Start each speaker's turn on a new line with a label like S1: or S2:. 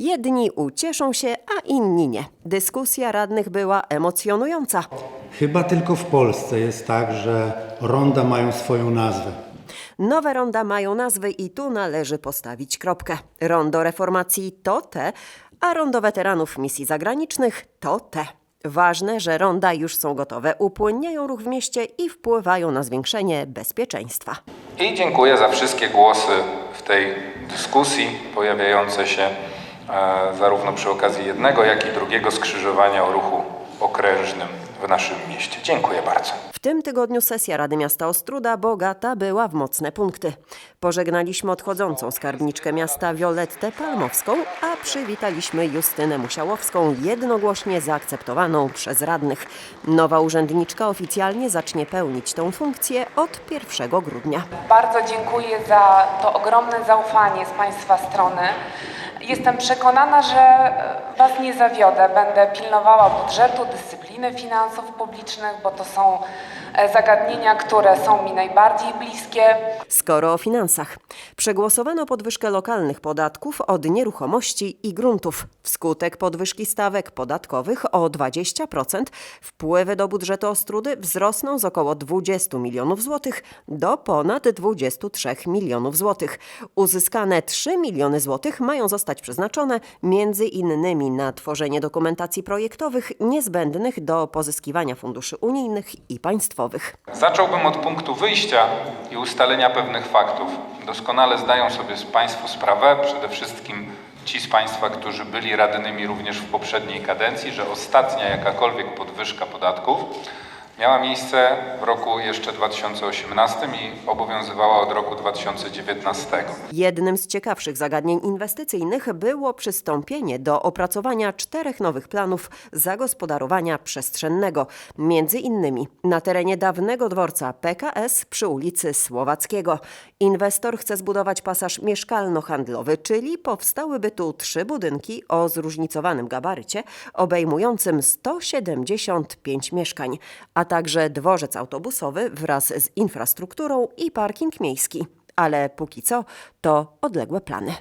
S1: Jedni ucieszą się, a inni nie. Dyskusja radnych była emocjonująca.
S2: Chyba tylko w Polsce jest tak, że ronda mają swoją nazwę.
S1: Nowe ronda mają nazwy i tu należy postawić kropkę. Rondo reformacji to te, a rondo weteranów misji zagranicznych to te. Ważne, że ronda już są gotowe, upłynniają ruch w mieście i wpływają na zwiększenie bezpieczeństwa.
S3: I dziękuję za wszystkie głosy w tej dyskusji pojawiające się zarówno przy okazji jednego, jak i drugiego skrzyżowania o ruchu okrężnym w naszym mieście. Dziękuję bardzo.
S1: W tym tygodniu sesja Rady Miasta Ostruda bogata była w mocne punkty. Pożegnaliśmy odchodzącą skarbniczkę miasta Violettę Palmowską, a przywitaliśmy Justynę Musiałowską, jednogłośnie zaakceptowaną przez radnych. Nowa urzędniczka oficjalnie zacznie pełnić tę funkcję od 1 grudnia.
S4: Bardzo dziękuję za to ogromne zaufanie z Państwa strony. Jestem przekonana, że e, Was nie zawiodę. Będę pilnowała budżetu, dyscypliny finansów publicznych, bo to są e, zagadnienia, które są mi najbardziej bliskie.
S1: Skoro o finansach. Przegłosowano podwyżkę lokalnych podatków od nieruchomości i gruntów. Wskutek podwyżki stawek podatkowych o 20% wpływy do budżetu Ostrudy wzrosną z około 20 milionów złotych do ponad 23 milionów złotych. Uzyskane 3 miliony złotych mają zostać przeznaczone między innymi na tworzenie dokumentacji projektowych niezbędnych do pozyskiwania funduszy unijnych i państwowych.
S3: Zacząłbym od punktu wyjścia i ustalenia pewnych faktów. Doskonale zdają sobie Państwo sprawę, przede wszystkim ci z Państwa, którzy byli radnymi również w poprzedniej kadencji, że ostatnia jakakolwiek podwyżka podatków miała miejsce w roku jeszcze 2018 i obowiązywała od roku 2019.
S1: Jednym z ciekawszych zagadnień inwestycyjnych było przystąpienie do opracowania czterech nowych planów zagospodarowania przestrzennego, między innymi na terenie dawnego dworca PKS przy ulicy Słowackiego. Inwestor chce zbudować pasaż mieszkalno-handlowy, czyli powstałyby tu trzy budynki o zróżnicowanym gabarycie, obejmującym 175 mieszkań, a także dworzec autobusowy wraz z infrastrukturą i parking miejski. Ale póki co to odległe plany.